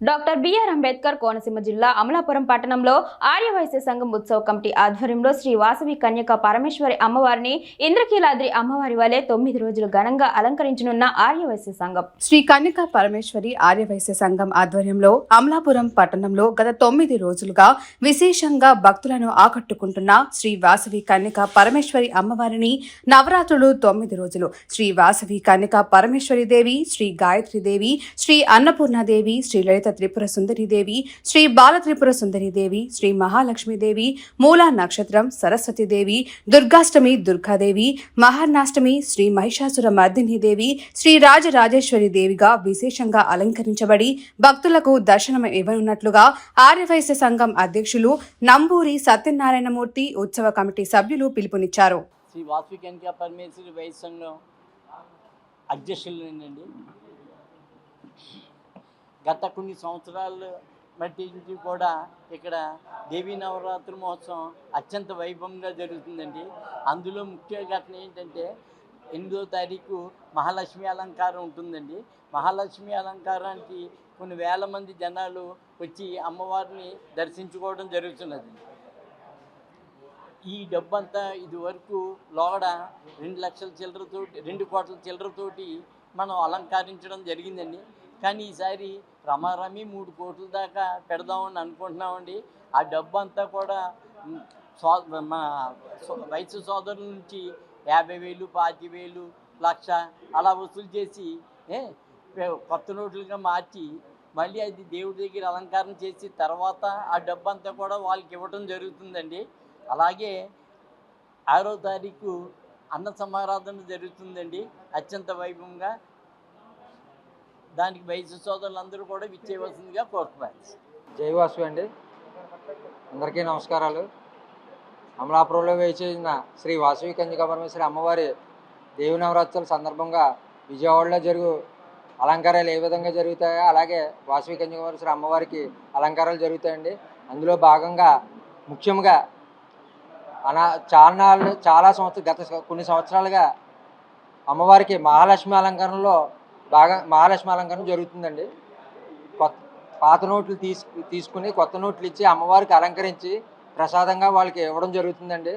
Doctor BR Ambedkar Konaseema జిల్లా అమలాపురం పట్టణంలో ఆర్యవైశ్య సంఘం ఉత్సవ కమిటీ ఆధ్వర్యంలో శ్రీ వాసవి కన్యక పరమేశ్వరి అమ్మవారిని ఇంద్రకీలాద్రి అమ్మవారి వలె తొమ్మిది రోజులు ఘనంగా అలంకరించనున్న ఆర్యవైశ్య సంఘం. శ్రీ కన్యక పరమేశ్వరి ఆర్యవైశ్య సంఘం ఆధ్వర్యంలో అమలాపురం పట్టణంలో గత తొమ్మిది రోజులుగా విశేషంగా భక్తులను ఆకట్టుకుంటున్న శ్రీ వాసవి కన్యక పరమేశ్వరి అమ్మవారిని నవరాత్రులు తొమ్మిది రోజులు. శ్రీ వాసవి కన్యక పరమేశ్వరి దేవి శ్రీ గాయత్రి దేవి శ్రీ అన్నపూర్ణాదేవి శ్రీ లలిత త్రిపుర సుందరీదేవి శ్రీ బాల త్రిపుర సుందరి దేవి శ్రీ మహాలక్ష్మీదేవి మూలా నక్షత్రం సరస్వతి దేవి దుర్గాష్టమి దుర్గాదేవి మహానాష్టమి శ్రీ మహిషాసుర మర్దినీదేవి శ్రీ రాజరాజేశ్వరి దేవిగా విశేషంగా అలంకరించబడి భక్తులకు దర్శనం ఇవ్వనున్నట్లుగా ఆర్యవైశ్య సంఘం అధ్యక్షులు నంబూరి సత్యనారాయణమూర్తి ఉత్సవ కమిటీ సభ్యులు పిలుపునిచ్చారు. శ్రీ పరమేశ్వరి వైద్య సంఘం గత కొన్ని సంవత్సరాలు మట్టి నుంచి కూడా ఇక్కడ దేవీ నవరాత్రి మహోత్సవం అత్యంత వైభవంగా జరుగుతుందండి. అందులో ముఖ్య ఘటన ఏంటంటే ఎనిమిదో తారీఖు మహాలక్ష్మి అలంకారం ఉంటుందండి. మహాలక్ష్మి అలంకారానికి కొన్ని వేల మంది జనాలు వచ్చి అమ్మవారిని దర్శించుకోవడం జరుగుతున్నది. ఈ డబ్బంతా ఇదివరకు లోడ లోగడ రెండు లక్షల చిల్లరతోటి రెండు కోట్ల చిల్లరతోటి మనం అలంకరించడం జరిగిందండి. కానీ ఈసారి రమారమి మూడు కోట్ల దాకా పెడదామని అనుకుంటున్నామండి. ఆ డబ్బు అంతా కూడా సో మా వయసు సోదరుల నుంచి యాభై వేలు పాతి వేలు లక్ష అలా వసూలు చేసి కొత్త నోట్లుగా మార్చి మళ్ళీ అది దేవుడి దగ్గర అలంకారం చేసి తర్వాత ఆ డబ్బు అంతా కూడా వాళ్ళకి ఇవ్వడం జరుగుతుందండి. అలాగే ఆరో తారీఖు అన్న సమారాధన జరుగుతుందండి. అత్యంత వైభవంగా దానికి వైద్య సోదరులందరూ కూడా విచ్చేయవలసిందిగా కోరుతున్నారు జైవాసు అండి. అందరికీ నమస్కారాలు. అమలాపురంలో వేచేసిన శ్రీ వాసవి కన్యకా పరమేశ్వరి అమ్మవారి దేవి నవరాత్రుల సందర్భంగా విజయవాడలో జరుగు అలంకారాలు ఏ విధంగా జరుగుతాయో అలాగే వాసవి కన్యకా పరమేశ్వరి అమ్మవారికి అలంకారాలు జరుగుతాయండి. అందులో భాగంగా ముఖ్యంగా అనా చాలా చాలా సంవత్సరాలు గత కొన్ని సంవత్సరాలుగా అమ్మవారికి మహాలక్ష్మి అలంకరణలో బాగా మహాలక్ష్మి అలంకరణ జరుగుతుందండి. కొత్త పాత నోట్లు తీసు తీసుకుని కొత్త నోట్లు ఇచ్చి అమ్మవారికి అలంకరించి ప్రసాదంగా వాళ్ళకి ఇవ్వడం జరుగుతుందండి.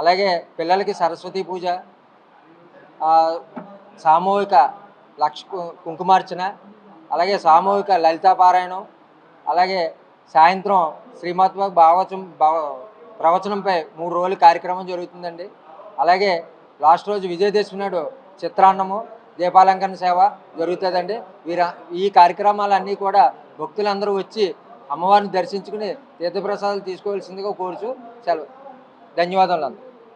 అలాగే పిల్లలకి సరస్వతి పూజ సామూహిక లక్ష కుంకుమార్చన అలాగే సామూహిక లలితాపారాయణం అలాగే సాయంత్రం శ్రీమత్వ భావచం భావ ప్రవచనంపై మూడు రోజులు కార్యక్రమం జరుగుతుందండి. అలాగే లాస్ట్ రోజు విజయదశమి నాడు చిత్రాన్నము దీపాలంకరణ సేవ జరుగుతుందండి. వీర ఈ కార్యక్రమాలన్నీ కూడా భక్తులందరూ వచ్చి అమ్మవారిని దర్శించుకుని తీర్థప్రసాదాలు తీసుకోవాల్సిందిగా కోరుచు సెలవు. ధన్యవాదాలు అందరూ